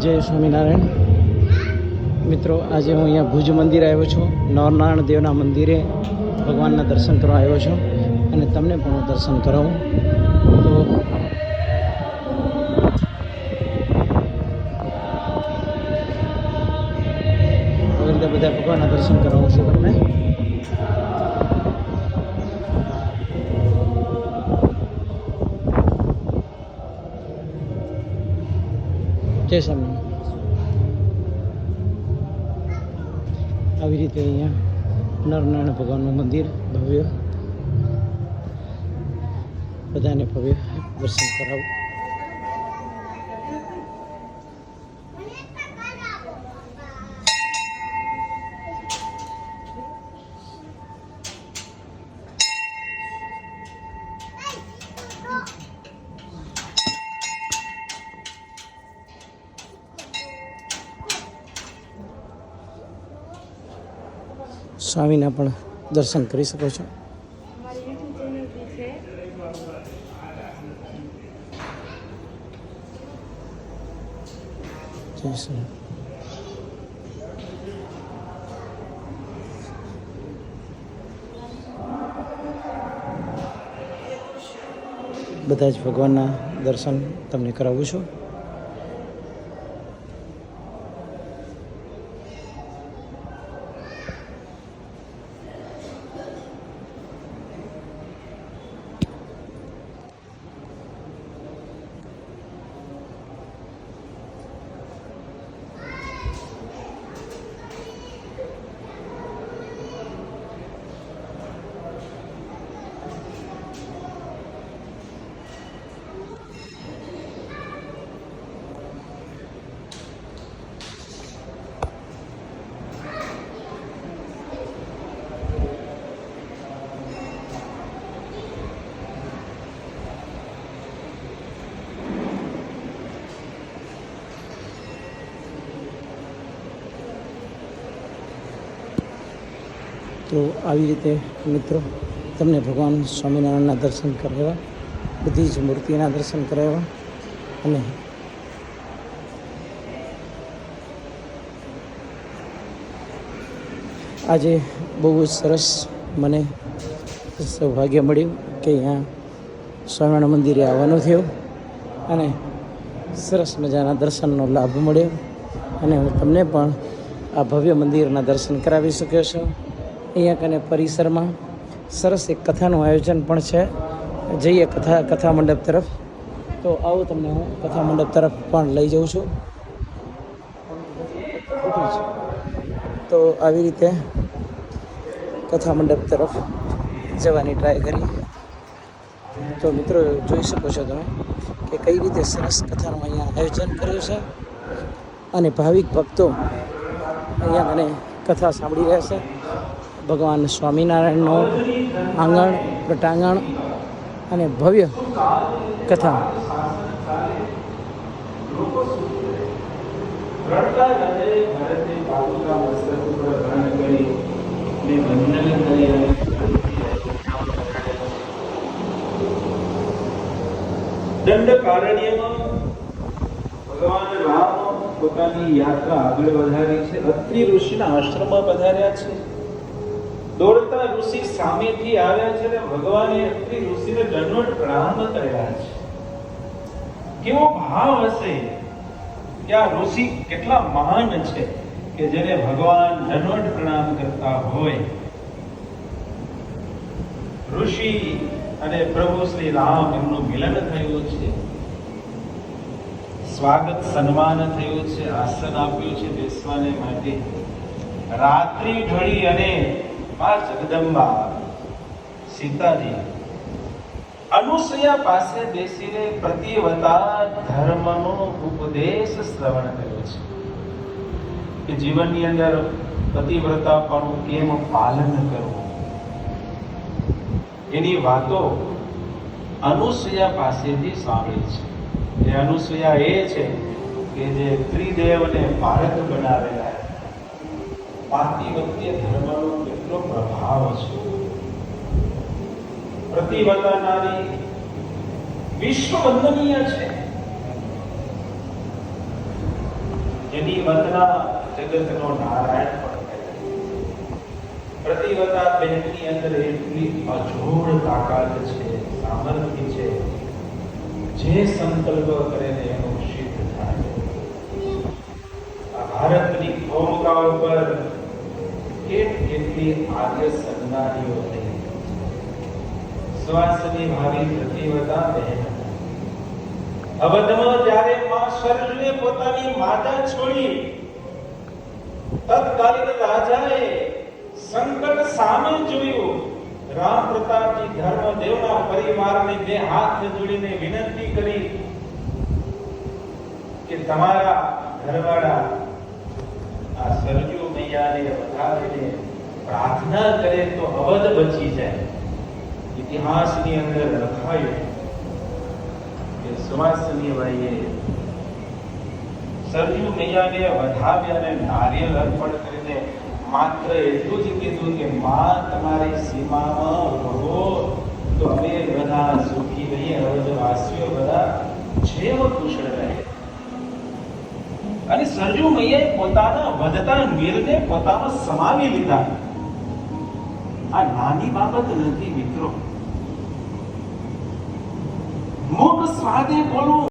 જય સ્વામિનારાયણ. મિત્રો, આજે હું અહીંયા ભુજ મંદિર આવ્યો છું. નરનારાયણ દેવના મંદિરે ભગવાનના દર્શન કરવા આવ્યો છું અને તમને પણ હું દર્શન કરાવું. તો બધા ભગવાનના દર્શન કરાવું છું. જય સ્વામી. આવી રીતે અહીંયા નરનારાયણ ભગવાનનું મંદિર ભવ્ય. બધાને ભવ્ય દર્શન કરાવું. સ્વામીના પણ દર્શન કરી શકો છો. જય સ્વામી બધા જ ભગવાનના દર્શન તમને કરાવું છું. તો આવી રીતે, મિત્રો, તમને ભગવાન સ્વામિનારાયણના દર્શન કરાવ્યા, બધી જ મૂર્તિના દર્શન કરાવ્યા અને આજે બહુ જ સરસ મને સૌભાગ્ય મળ્યું કે અહીંયા સ્વામિનારાયણ મંદિરે આવવાનું થયું અને સરસ મજાના દર્શનનો લાભ મળ્યો અને હું તમને પણ આ ભવ્ય મંદિરના દર્શન કરાવી શક્યો છું. અહીંયા કને પરિસરમાં સરસ એક કથાનું આયોજન પણ છે. જઈએ કથા કથા મંડપ તરફ. તો આવો તમને હું કથા મંડપ તરફ પણ લઈ જાઉં છું. તો આવી રીતે કથા મંડપ તરફ જવાની ટ્રાય કરી તો મિત્રો જોઈ શકો છો તમે કે કઈ રીતે સરસ કથાનું અહીંયા આયોજન કર્યું છે. અને ભાવિક ભક્તો અહીંયા મને કથા સાંભળી રહ્યા છે. ભગવાન સ્વામિનારાયણનો આંગણ, પ્રટાંગણ અને ભવ્ય કથા. દંડકારણ્યમાં ભગવાન રામ પોતાની યાત્રા આગળ વધારી છે. અત્રિ ઋષિના આશ્રમમાં પધાર્યા છે. દોડતા ઋષિ સામેથી આવ્યા છે અને ભગવાને અત્રિ ઋષિને દંડવત પ્રણામ કર્યા છે. કેવો ભાવ હશે કે આ ઋષિ કેટલા મહાન છે કે જેને ભગવાન દંડવત પ્રણામ કરતા હોય. ઋષિ અને પ્રભુ શ્રી રામ એમનું મિલન થયું છે. સ્વાગત સન્માન થયું છે, આસન આપ્યું છે બેસવાને માટે. રાત્રિ ઢળી અને મા જગદંબા સીતાજી, અનુસૂયા પાસે બેસીને પ્રતિવતા ધર્મનો ઉપદેશ શ્રવણ કર્યો છે. કે જીવનની અંદર પતિવ્રતાપણું કેમ પાલન કરવું? એની વાતો અનુસૂયા પાસેથી સાંભળી છે. એ અનુસૂયા એ છે કે જે ત્રિદેવને ભારત બનાવેલા પાતિવત્ય ધર્મનો કેટલો પ્રભાવ છે. પ્રતિવતા નારી વિશ્વ વંદનીય છે. જેની વંદના જગતનો નારાયણ પ્રતિવતા બહેનની અંદર એટલી અજોડ તાકાત છે, સામર્થ્ય છે, જે સંકલ્પ કરે ને એનું સિદ્ધ થાય. ભારતની ભૂમિકા ઉપર કેટ કેટલી આર્ય સન્નારીઓ થઈ સ્વાસની ભાવી પ્રતિવતા બહેન અવધમાં જ્યારે માં સરજુએ પોતાની માતા છોડી તત્કાલીન રાજાએ સંકટ સામે જોયું રામ પ્રતાપજી ધર્મદેવના પરિવારને બે હાથ જોડીને વિનંતી કરી કે તમારા ઘરવાળા આ સરજુ મૈયાને વધાવીને પ્રાર્થના કરે તો અવધ બચી જાય. ઇતિહાસની અંદર લખાયું કે સુવાસની ભાઈએ સરયુ મૈયાને વધાવ્યા અને નારિયેળ અર્પણ કરીને માત્ર એટલું જ કીધું કે, માં, તમારી સીમામાં ભગો તો અમે બધા સુખી રહીએ. અવધવાસીઓ બધા જેવ કુશળ અને સરજુ મૈયાએ પોતાના વધતા વીરને પોતામાં સમાવી લીધા. આ નાની બાબત નથી મિત્રો. મોક સ્વાદે બોલવું